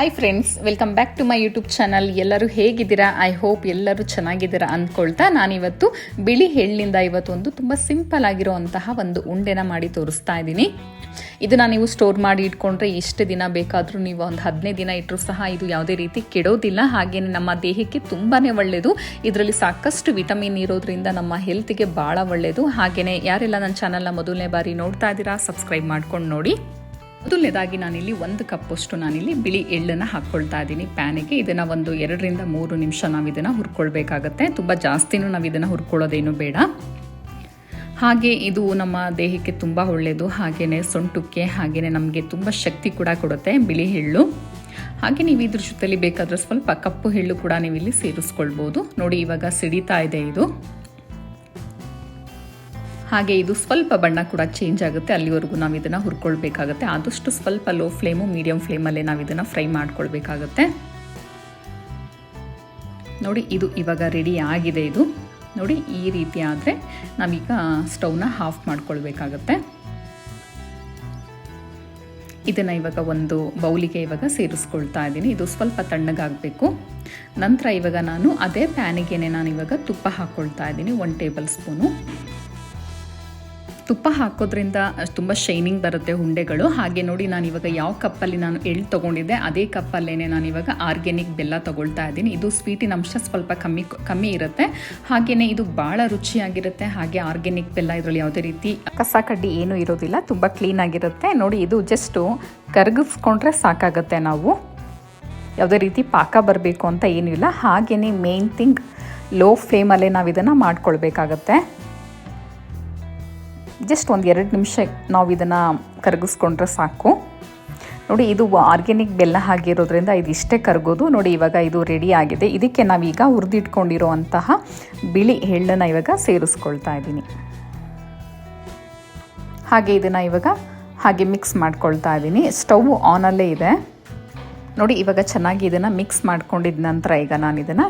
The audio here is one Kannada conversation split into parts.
Hi friends welcome back to my YouTube channel ಎಲ್ಲರೂ ಹೇಗಿದ್ದೀರಾ? ಐ ಹೋಪ್ ಎಲ್ಲರೂ ಚೆನ್ನಾಗಿದ್ದೀರಾ ಅಂದ್ಕೊಳ್ತಾ ನಾನಿವತ್ತು ಬಿಳಿ ಎಳ್ಳಿಂದ ಇವತ್ತು ಒಂದು ತುಂಬ ಸಿಂಪಲ್ ಆಗಿರುವಂತಹ ಒಂದು ಉಂಡೆನ ಮಾಡಿ ತೋರಿಸ್ತಾ ಇದ್ದೀನಿ. ಇದನ್ನು ನೀವು ಸ್ಟೋರ್ ಮಾಡಿ ಇಟ್ಕೊಂಡ್ರೆ ಎಷ್ಟು ದಿನ ಬೇಕಾದರೂ ನೀವು ಒಂದು ಹದಿನೈದು ದಿನ ಇಟ್ಟರೂ ಸಹ ಇದು ಯಾವುದೇ ರೀತಿ ಕೆಡೋದಿಲ್ಲ. ಹಾಗೆಯೇ ನಮ್ಮ ದೇಹಕ್ಕೆ ತುಂಬಾ ಒಳ್ಳೆಯದು ಇದರಲ್ಲಿ ಸಾಕಷ್ಟು ವಿಟಮಿನ್ ಇರೋದ್ರಿಂದ ನಮ್ಮ ಹೆಲ್ತಿಗೆ ಭಾಳ ಒಳ್ಳೆಯದು ಹಾಗೆಯೇ ಯಾರೆಲ್ಲ ನನ್ನ ಚಾನಲ್ನ ಮೊದಲನೇ ಬಾರಿ ನೋಡ್ತಾ ಇದ್ದೀರಾ ಸಬ್ಸ್ಕ್ರೈಬ್ ಮಾಡ್ಕೊಂಡು ನೋಡಿ. ಮೊದಲನೇದಾಗಿ ನಾನಿಲ್ಲಿ ಒಂದು ಕಪ್ಪಷ್ಟು ನಾನಿಲ್ಲಿ ಬಿಳಿ ಎಳ್ಳನ್ನು ಹಾಕ್ಕೊಳ್ತಾ ಇದ್ದೀನಿ ಪ್ಯಾನಿಗೆ. ಇದನ್ನು ಒಂದು ಎರಡರಿಂದ ಮೂರು ನಿಮಿಷ ನಾವು ಇದನ್ನು ಹುರ್ಕೊಳ್ಬೇಕಾಗತ್ತೆ. ತುಂಬ ಜಾಸ್ತಿನೂ ನಾವು ಇದನ್ನು ಹುರ್ಕೊಳ್ಳೋದೇನು ಬೇಡ. ಹಾಗೆ ಇದು ನಮ್ಮ ದೇಹಕ್ಕೆ ತುಂಬ ಒಳ್ಳೆಯದು ಹಾಗೆಯೇ ಸೊಂಟಕ್ಕೆ ಹಾಗೆಯೇ ನಮಗೆ ತುಂಬ ಶಕ್ತಿ ಕೂಡ ಕೊಡುತ್ತೆ ಬಿಳಿ ಎಳ್ಳು. ಹಾಗೆ ನೀವು ಇದ್ರ ಜೊತೆಲಿ ಬೇಕಾದರೆ ಸ್ವಲ್ಪ ಕಪ್ಪು ಎಳ್ಳು ಕೂಡ ನೀವು ಇಲ್ಲಿ ಸೇರಿಸ್ಕೊಳ್ಬೋದು. ನೋಡಿ ಇವಾಗ ಸಿಡಿತಾ ಇದೆ ಇದು. ಹಾಗೆ ಇದು ಸ್ವಲ್ಪ ಬಣ್ಣ ಕೂಡ ಚೇಂಜ್ ಆಗುತ್ತೆ. ಅಲ್ಲಿವರೆಗೂ ನಾವು ಇದನ್ನು ಹುರ್ಕೊಳ್ಬೇಕಾಗುತ್ತೆ. ಆದಷ್ಟು ಸ್ವಲ್ಪ ಲೋ ಫ್ಲೇಮು ಮೀಡಿಯಂ ಫ್ಲೇಮಲ್ಲೇ ನಾವು ಇದನ್ನು ಫ್ರೈ ಮಾಡ್ಕೊಳ್ಬೇಕಾಗತ್ತೆ. ನೋಡಿ, ಇದು ಇವಾಗ ರೆಡಿ ಆಗಿದೆ ಇದು. ನೋಡಿ, ಈ ರೀತಿ ಆದರೆ ನಾವೀಗ ಸ್ಟವ್ನ ಹಾಫ್ ಮಾಡ್ಕೊಳ್ಬೇಕಾಗತ್ತೆ. ಇದನ್ನು ಇವಾಗ ಒಂದು ಬೌಲಿಗೆ ಇವಾಗ ಸೇರಿಸ್ಕೊಳ್ತಾ ಇದ್ದೀನಿ. ಇದು ಸ್ವಲ್ಪ ತಣ್ಣಗಾಗಬೇಕು. ನಂತರ ಇವಾಗ ನಾನು ಅದೇ ಪ್ಯಾನಿಗೆನೆ ನಾನು ಇವಾಗ ತುಪ್ಪ ಹಾಕ್ಕೊಳ್ತಾ ಇದ್ದೀನಿ. ಒನ್ ಟೇಬಲ್ ಸ್ಪೂನು ತುಪ್ಪ ಹಾಕೋದ್ರಿಂದ ತುಂಬ ಶೈನಿಂಗ್ ಬರುತ್ತೆ ಉಂಡೆಗಳು. ಹಾಗೆ ನೋಡಿ ನಾನು ಇವಾಗ ಯಾವ ಕಪ್ಪಲ್ಲಿ ನಾನು ಎಳ್ಳು ತೊಗೊಂಡಿದ್ದೆ, ಅದೇ ಕಪ್ಪಲ್ಲೇ ನಾನು ಇವಾಗ ಆರ್ಗ್ಯಾನಿಕ್ ಬೆಲ್ಲ ತೊಗೊಳ್ತಾ ಇದ್ದೀನಿ. ಇದು ಸ್ವೀಟಿನ ಅಂಶ ಸ್ವಲ್ಪ ಕಮ್ಮಿ ಕಮ್ಮಿ ಇರುತ್ತೆ. ಹಾಗೆಯೇ ಇದು ಭಾಳ ರುಚಿಯಾಗಿರುತ್ತೆ. ಹಾಗೆ ಆರ್ಗ್ಯಾನಿಕ್ ಬೆಲ್ಲ ಇದರಲ್ಲಿ ಯಾವುದೇ ರೀತಿ ಕಸ ಕಡ್ಡಿ ಏನೂ ಇರೋದಿಲ್ಲ. ತುಂಬ ಕ್ಲೀನಾಗಿರುತ್ತೆ ನೋಡಿ ಇದು ಜಸ್ಟು ಕರಗಿಸ್ಕೊಂಡ್ರೆ ಸಾಕಾಗುತ್ತೆ ನಾವು. ಯಾವುದೇ ರೀತಿ ಪಾಕ ಬರಬೇಕು ಅಂತ ಏನಿಲ್ಲ. ಹಾಗೆಯೇ ಮೇನ್ ಥಿಂಗ್ ಲೋ ಫ್ಲೇಮಲ್ಲೇ ನಾವು ಇದನ್ನು ಮಾಡ್ಕೊಳ್ಬೇಕಾಗತ್ತೆ. ಜಸ್ಟ್ ಒಂದು ಎರಡು ನಿಮಿಷ ನಾವು ಇದನ್ನು ಕರಗಿಸ್ಕೊಂಡ್ರೆ ಸಾಕು. ನೋಡಿ, ಇದು ಆರ್ಗ್ಯಾನಿಕ್ ಬೆಲ್ಲ ಆಗಿರೋದ್ರಿಂದ ಇದು ಇಷ್ಟೇ ಕರಗೋದು. ನೋಡಿ, ಇವಾಗ ಇದು ರೆಡಿ ಆಗಿದೆ. ಇದಕ್ಕೆ ನಾವೀಗ ಹುರಿದಿಟ್ಕೊಂಡಿರುವಂತಹ ಬಿಳಿ ಎಳ್ಳನ್ನು ಇವಾಗ ಸೇರಿಸ್ಕೊಳ್ತಾ ಇದ್ದೀನಿ. ಹಾಗೆ ಇದನ್ನು ಇವಾಗ ಹಾಗೆ ಮಿಕ್ಸ್ ಮಾಡ್ಕೊಳ್ತಾ ಇದ್ದೀನಿ. ಸ್ಟವ್ ಆನಲ್ಲೇ ಇದೆ. ನೋಡಿ, ಇವಾಗ ಚೆನ್ನಾಗಿ ಇದನ್ನು ಮಿಕ್ಸ್ ಮಾಡ್ಕೊಂಡಿದ್ದ ನಂತರ ಈಗ ನಾನು ಇದನ್ನು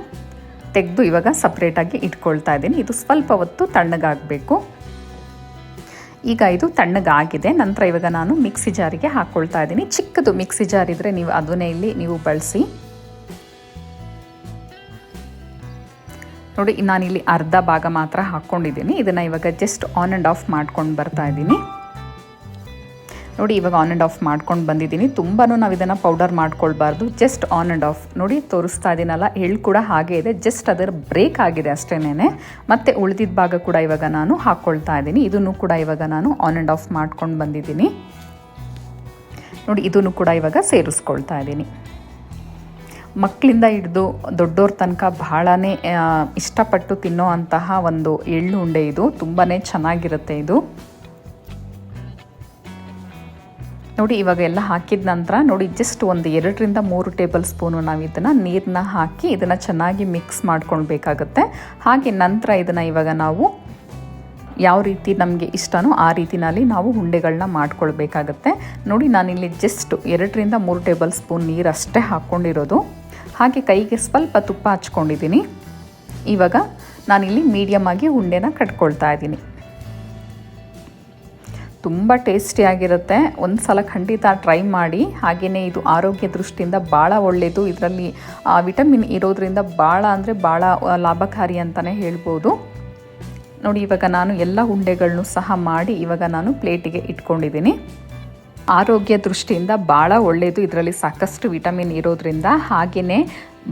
ತೆಗೆದು ಇವಾಗ ಸಪ್ರೇಟಾಗಿ ಇಟ್ಕೊಳ್ತಾ ಇದ್ದೀನಿ. ಇದು ಸ್ವಲ್ಪ ಹೊತ್ತು ತಣ್ಣಗಾಗಬೇಕು. ಈಗ ಇದು ತಣ್ಣಗಾಗಿದೆ. ನಂತರ ಇವಾಗ ನಾನು ಮಿಕ್ಸಿ ಜಾರಿಗೆ ಹಾಕ್ಕೊಳ್ತಾ ಇದ್ದೀನಿ. ಚಿಕ್ಕದು ಮಿಕ್ಸಿ ಜಾರ್ ಇದ್ದರೆ ನೀವು ಅದನ್ನೇ ಇಲ್ಲಿ ನೀವು ಬಳಸಿ. ನೋಡಿ, ನಾನಿಲ್ಲಿ ಅರ್ಧ ಭಾಗ ಮಾತ್ರ ಹಾಕ್ಕೊಂಡಿದ್ದೀನಿ ಇದನ್ನು ಇವಾಗ ಜಸ್ಟ್ ಆನ್ ಆ್ಯಂಡ್ ಆಫ್ ಮಾಡ್ಕೊಂಡು ಬರ್ತಾ ಇದ್ದೀನಿ. ನೋಡಿ ಇವಾಗ ಆನ್ ಆ್ಯಂಡ್ ಆಫ್ ಮಾಡ್ಕೊಂಡು ಬಂದಿದ್ದೀನಿ. ತುಂಬಾ ನಾವು ಇದನ್ನು ಪೌಡರ್ ಮಾಡ್ಕೊಳ್ಬಾರ್ದು. ಜಸ್ಟ್ ಆನ್ ಆ್ಯಂಡ್ ಆಫ್ ನೋಡಿ ತೋರಿಸ್ತಾ ಇದ್ದೀನಲ್ಲ ಎಳ್ಳು ಕೂಡ ಹಾಗೆ ಇದೆ. ಜಸ್ಟ್ ಅದರ ಬ್ರೇಕ್ ಆಗಿದೆ ಅಷ್ಟೇನೆ ಮತ್ತು ಉಳಿದಿದ್ದ ಭಾಗ ಕೂಡ ಇವಾಗ ನಾನು ಹಾಕ್ಕೊಳ್ತಾ ಇದ್ದೀನಿ ಇದನ್ನು ಕೂಡ ಇವಾಗ ನಾನು ಆನ್ ಆ್ಯಂಡ್ ಆಫ್ ಮಾಡ್ಕೊಂಡು ಬಂದಿದ್ದೀನಿ. ನೋಡಿ ಇದನ್ನು ಕೂಡ ಇವಾಗ ಸೇರಿಸ್ಕೊಳ್ತಾ ಇದ್ದೀನಿ ಮಕ್ಕಳಿಂದ ಹಿಡಿದು ದೊಡ್ಡೋರ ತನಕ ಬಹಳನೇ ಇಷ್ಟಪಟ್ಟು ತಿನ್ನೋ ಅಂತಹ ಒಂದು ಎಳ್ಳು ಉಂಡೆ ಇದು. ತುಂಬಾ ಚೆನ್ನಾಗಿರುತ್ತೆ ಇದು. ನೋಡಿ, ಇವಾಗ ಎಲ್ಲ ಹಾಕಿದ ನಂತರ ನೋಡಿ ಜಸ್ಟ್ ಒಂದು ಎರಡರಿಂದ ಮೂರು ಟೇಬಲ್ ಸ್ಪೂನು ನಾವು ಇದನ್ನು ನೀರನ್ನ ಹಾಕಿ ಇದನ್ನು ಚೆನ್ನಾಗಿ ಮಿಕ್ಸ್ ಮಾಡ್ಕೊಳ್ಬೇಕಾಗತ್ತೆ. ಹಾಗೆ ನಂತರ ಇದನ್ನು ಇವಾಗ ನಾವು ಯಾವ ರೀತಿ ನಮಗೆ ಇಷ್ಟನೋ ಆ ರೀತಿನಲ್ಲಿ ನಾವು ಉಂಡೆಗಳನ್ನ ಮಾಡ್ಕೊಳ್ಬೇಕಾಗತ್ತೆ. ನೋಡಿ, ನಾನಿಲ್ಲಿ ಜಸ್ಟ್ ಎರಡರಿಂದ ಮೂರು ಟೇಬಲ್ ಸ್ಪೂನ್ ನೀರು ಅಷ್ಟೇ ಹಾಕ್ಕೊಂಡಿರೋದು ಹಾಗೆ ಕೈಗೆ ಸ್ವಲ್ಪ ತುಪ್ಪ ಹಚ್ಕೊಂಡಿದ್ದೀನಿ. ಇವಾಗ ನಾನಿಲ್ಲಿ ಮೀಡಿಯಮ್ ಆಗಿ ಉಂಡೆನ ಕಟ್ಕೊಳ್ತಾ ಇದ್ದೀನಿ. ತುಂಬ ಟೇಸ್ಟಿಯಾಗಿರುತ್ತೆ ಒಂದು ಸಲ ಖಂಡಿತ ಟ್ರೈ ಮಾಡಿ. ಹಾಗೆಯೇ ಇದು ಆರೋಗ್ಯ ದೃಷ್ಟಿಯಿಂದ ಭಾಳ ಒಳ್ಳೆಯದು ಇದರಲ್ಲಿ ವಿಟಮಿನ್ ಇರೋದ್ರಿಂದ ಭಾಳ ಅಂದರೆ ಭಾಳ ಲಾಭಕಾರಿ ಅಂತಲೇ ಹೇಳ್ಬೋದು. ನೋಡಿ, ಇವಾಗ ನಾನು ಎಲ್ಲ ಉಂಡೆಗಳನ್ನು ಸಹ ಮಾಡಿ ಇವಾಗ ನಾನು ಪ್ಲೇಟಿಗೆ ಇಟ್ಕೊಂಡಿದ್ದೀನಿ. ಆರೋಗ್ಯ ದೃಷ್ಟಿಯಿಂದ ಭಾಳ ಒಳ್ಳೆಯದು ಇದರಲ್ಲಿ ಸಾಕಷ್ಟು ವಿಟಮಿನ್ ಇರೋದ್ರಿಂದ. ಹಾಗೆಯೇ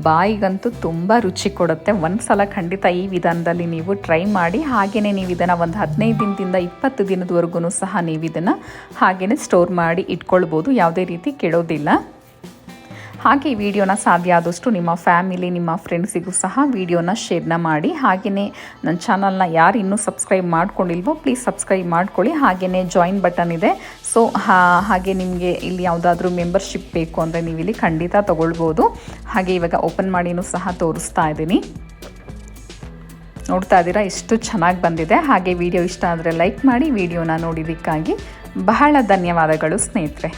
ಬಾಯಿಗಂತೂ ತುಂಬ ರುಚಿ ಕೊಡುತ್ತೆ. ಒಂದು ಸಲ ಖಂಡಿತ ಈ ವಿಧಾನದಲ್ಲಿ ನೀವು ಟ್ರೈ ಮಾಡಿ. ಹಾಗೆಯೇ ನೀವು ಇದನ್ನು ಒಂದು ಹದಿನೈದು ದಿನದಿಂದ ಇಪ್ಪತ್ತು ದಿನದವರೆಗೂ ಸಹ ನೀವು ಇದನ್ನು ಹಾಗೆಯೇ ಸ್ಟೋರ್ ಮಾಡಿ ಇಟ್ಕೊಳ್ಬೋದು. ಯಾವುದೇ ರೀತಿ ಕೆಡೋದಿಲ್ಲ. ಹಾಗೆ ವಿಡಿಯೋನ ಸಾಧ್ಯ ಆದಷ್ಟು ನಿಮ್ಮ ಫ್ಯಾಮಿಲಿ, ನಿಮ್ಮ ಫ್ರೆಂಡ್ಸಿಗೂ ಸಹ ವಿಡಿಯೋನ ಶೇರ್ನ ಮಾಡಿ. ಹಾಗೆಯೇ ನನ್ನ ಚಾನಲ್ನ ಯಾರು ಇನ್ನೂ ಸಬ್ಸ್ಕ್ರೈಬ್ ಮಾಡ್ಕೊಂಡಿಲ್ವೋ ಪ್ಲೀಸ್ ಸಬ್ಸ್ಕ್ರೈಬ್ ಮಾಡ್ಕೊಳ್ಳಿ. ಹಾಗೆಯೇ ಜಾಯಿನ್ ಬಟನ್ ಇದೆ. ಸೊ ಹಾಗೆ ನಿಮಗೆ ಇಲ್ಲಿ ಯಾವುದಾದ್ರೂ ಮೆಂಬರ್ಶಿಪ್ ಬೇಕು ಅಂದರೆ ನೀವು ಇಲ್ಲಿ ಖಂಡಿತ ತೊಗೊಳ್ಬೋದು. ಹಾಗೆ ಇವಾಗ ಓಪನ್ ಮಾಡಿನೂ ಸಹ ತೋರಿಸ್ತಾ ಇದ್ದೀನಿ. ನೋಡ್ತಾ ಇದ್ದೀರಾ? ಎಷ್ಟು ಚೆನ್ನಾಗಿ ಬಂದಿದೆ. ಹಾಗೆ ವಿಡಿಯೋ ಇಷ್ಟ ಆದರೆ ಲೈಕ್ ಮಾಡಿ ವಿಡಿಯೋನ ನೋಡಿದ್ದಕ್ಕಾಗಿ ಬಹಳ ಧನ್ಯವಾದಗಳು ಸ್ನೇಹಿತರೆ.